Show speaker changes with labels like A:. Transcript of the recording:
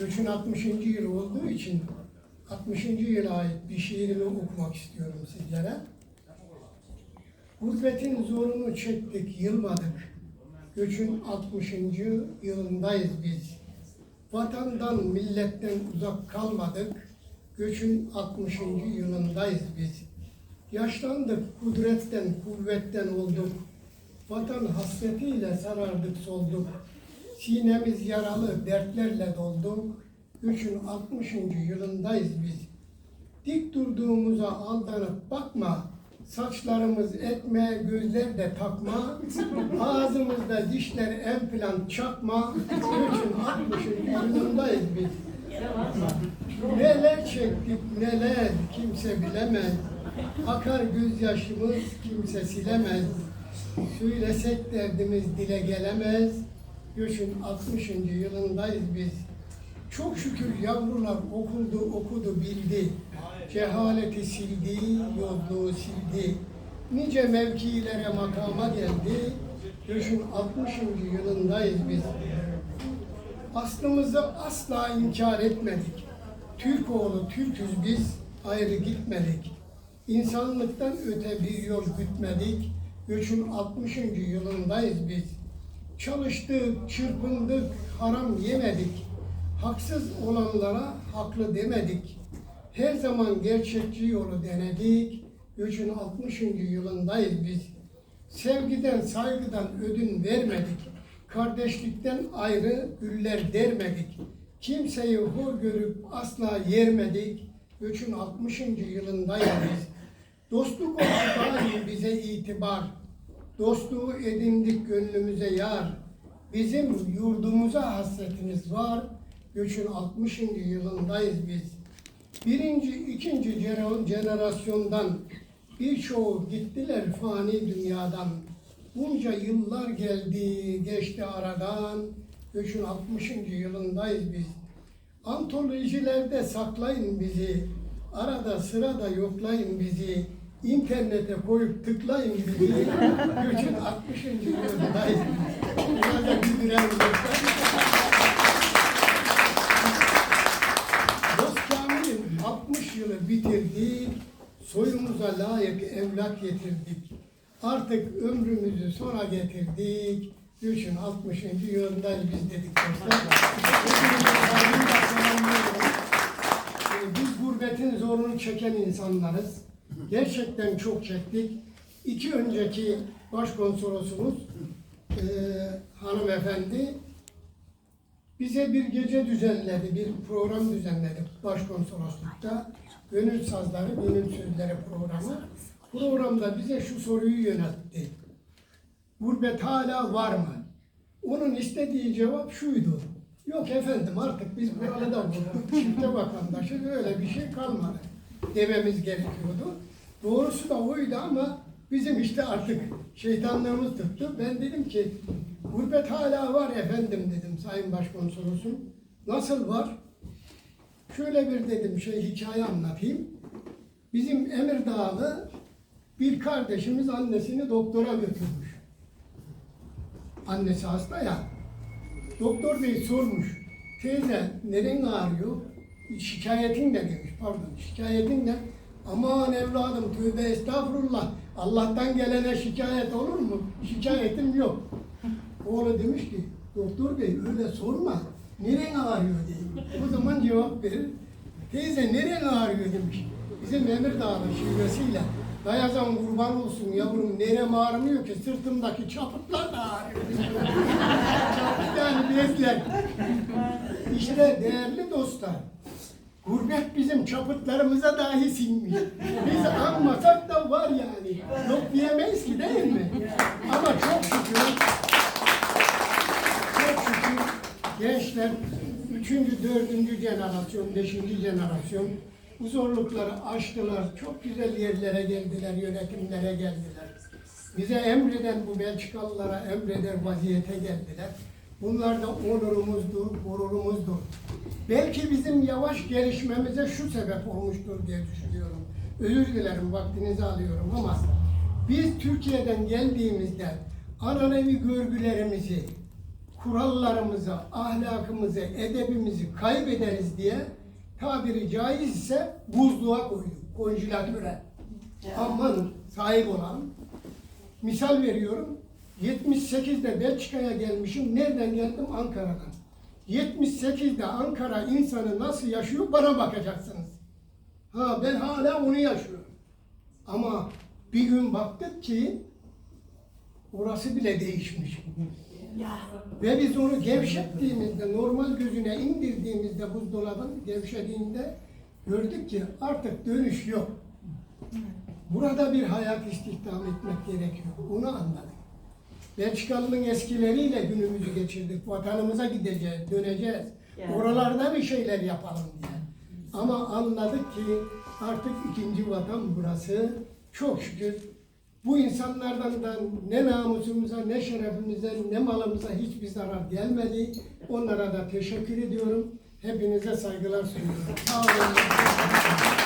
A: Göçün 60. yılı olduğu için 60. yıla ait bir şiirimi okumak istiyorum sizlere. Gurbetin zorunu çektik, yılmadık. Göçün 60. yılındayız biz. Vatandan, milletten uzak kalmadık. Göçün 60. yılındayız biz. Yaşlandık, kudretten, kuvvetten olduk. Vatan hasretiyle sarardık, solduk. Sinemiz yaralı, dertlerle dolduk. Göçün 60. yılındayız biz. Dik durduğumuza aldanıp bakma. Saçlarımız etme, gözler de takma. Ağzımızda dişler en plan çakma. Göçün 60. yılındayız biz. Neler çektik neler kimse bilemez. Akar gözyaşımız kimse silemez. Söylesek derdimiz dile gelemez. Göçün 60. yılındayız biz. Çok şükür yavrular okuldu, okudu, bildi. Cehaleti sildi, yolluğu sildi. Nice mevkilere makama geldi. Göçün 60. yılındayız biz. Aslımızı asla inkar etmedik. Türk oğlu Türküz biz, ayrı gitmedik. İnsanlıktan öte bir yol gütmedik. Göçün 60. yılındayız biz. Çalıştık, çırpındık, haram yemedik. Haksız olanlara haklı demedik. Her zaman gerçekçi yolu denedik. Göçün 60. yılındayız biz. Sevgiden, saygıdan ödün vermedik. Kardeşlikten ayrı güller dermedik. Kimseyi hor görüp asla yermedik. Göçün 60. yılındayız biz. Dostluk oldu dahi bize itibar. Dostluğu edindik gönlümüze yar. Bizim yurdumuza hasretimiz var. Göçün 60. yılındayız biz. Birinci, ikinci jener- jenerasyondan birçoğu gittiler fani dünyadan. Bunca yıllar geldi, geçti aradan. Göçün 60. yılındayız biz. Antolojilerde saklayın bizi. Arada sırada yoklayın bizi. İnternete koyup tıklayın bizi. Göçün 60. yılındayız biz. Burada güldüren. Dost Kamil'in 60 yılı bitirdik, soyumuza layık evlat getirdik. Artık ömrümüzü sona getirdik. Göçün 60. yılındayız biz dedik dostlar. Ee, Biz gurbetin zorunu çeken insanlarız. Gerçekten çok çektik. İki önceki başkonsolosumuz e, hanımefendi bize bir gece düzenledi, bir program düzenledi başkonsoloslukta. Gönül Sazları, Gönül Sözleri programı. Programda bize şu soruyu yöneltti. Gurbet hala var mı? Onun istediği cevap şuydu. Yok efendim artık biz burada bulduk, çifte vatandaşı öyle bir şey kalmadı dememiz gerekiyordu. Doğrusu da oydu ama bizim işte artık şeytanlığımız tuttu. Ben dedim ki gurbet hala var efendim dedim Sayın Başkonsolosum. Nasıl var? Şöyle bir dedim şey hikaye anlatayım. Bizim Emirdağlı bir kardeşimiz annesini doktora götürmüş. Annesi hasta ya. Doktor bey sormuş. Teyze neren ağrıyor? Şikayetin ne demiş pardon. Şikayetin ne? Aman evladım tövbe estağfurullah. Allah'tan gelene şikayet olur mu? Şikayetim yok. Oğlu demiş ki doktor bey öyle sorma. Neren ağrıyor diye. O zaman cevap verir. Teyze neren ağrıyor demiş. Bizim Emirdağ'ın şivesiyle. Dayazan kurban olsun yavrum nerem ağrımıyor ki sırtımdaki çapıklar da ağrıyor. Çapık yani bezler. İşte değerli dostlar. Gurbet bizim çapıtlarımıza dahi sinmiş. Biz anmasak da var yani. Yok diyemeyiz ki değil mi? Ama çok şükür çok şükür gençler üçüncü, dördüncü jenerasyon, beşinci jenerasyon bu zorlukları aştılar. Çok güzel yerlere geldiler, yönetimlere geldiler. Bize emreden bu Belçikalılara emreder vaziyete geldiler. Bunlar da onurumuzdur, gururumuzdur. Belki bizim yavaş gelişmemize şu sebep olmuştur diye düşünüyorum. Özür dilerim vaktinizi alıyorum ama biz Türkiye'den geldiğimizde ananevi görgülerimizi, kurallarımızı, ahlakımızı, edebimizi kaybederiz diye tabiri caizse buzluğa koyduk, konjelatöre. Aman sahip olan. Misal veriyorum. 78'de Belçika'ya gelmişim. Nereden geldim? Ankara'dan. 78'de Ankara insanı nasıl yaşıyor bana bakacaksınız. Ha ben hala onu yaşıyorum. Ama bir gün baktık ki orası bile değişmiş. Ve biz onu gevşettiğimizde, normal gözüne indirdiğimizde buzdolabın gevşediğinde gördük ki artık dönüş yok. Burada bir hayat istihdam etmek gerekiyor. Onu anladık. Belçikalı'nın eskileriyle günümüzü geçirdik. Vatanımıza gideceğiz, döneceğiz.
B: Yani.
A: Oralarda bir şeyler yapalım diye. Ama anladık ki artık ikinci vatan burası. Çok şükür bu insanlardan da ne namusumuza, ne şerefimize, ne malımıza hiçbir zarar gelmedi. Onlara da teşekkür ediyorum. Hepinize saygılar sunuyorum. Sağ olun.